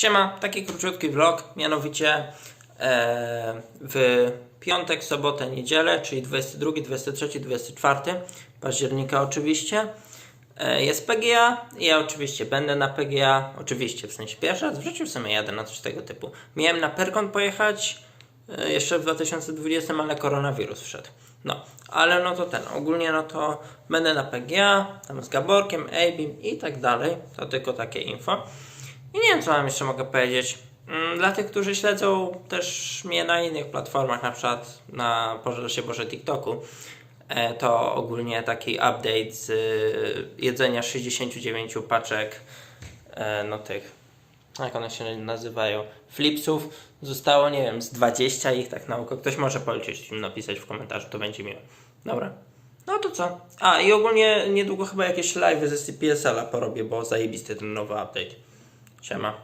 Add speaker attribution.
Speaker 1: Siema, taki króciutki vlog, mianowicie e, w piątek, sobotę, niedzielę, czyli 22, 23, 24 października oczywiście e, jest PGA. Ja oczywiście będę na PGA, oczywiście w sensie pierwszy raz w życiu w sumie jadę na coś tego typu. Miałem na Perkon pojechać e, jeszcze w 2020, ale koronawirus wszedł. No, ale no to ten, ogólnie no to będę na PGA, tam z Gaborkiem, Abim i tak dalej, to tylko takie info. I nie wiem, co wam jeszcze mogę powiedzieć. Mm, Dla tych, którzy śledzą też mnie na innych platformach, na przykład na Boże Boże TikToku, e, to ogólnie taki update z y, jedzenia 69 paczek e, no tych, jak one się nazywają, flipsów. Zostało, nie wiem, z 20 ich tak na oko. Ktoś może policzyć, napisać w komentarzu, to będzie miło. Dobra. No to co? A i ogólnie niedługo chyba jakieś live ze CPSL-a porobię, bo zajebisty ten nowy update. 什么？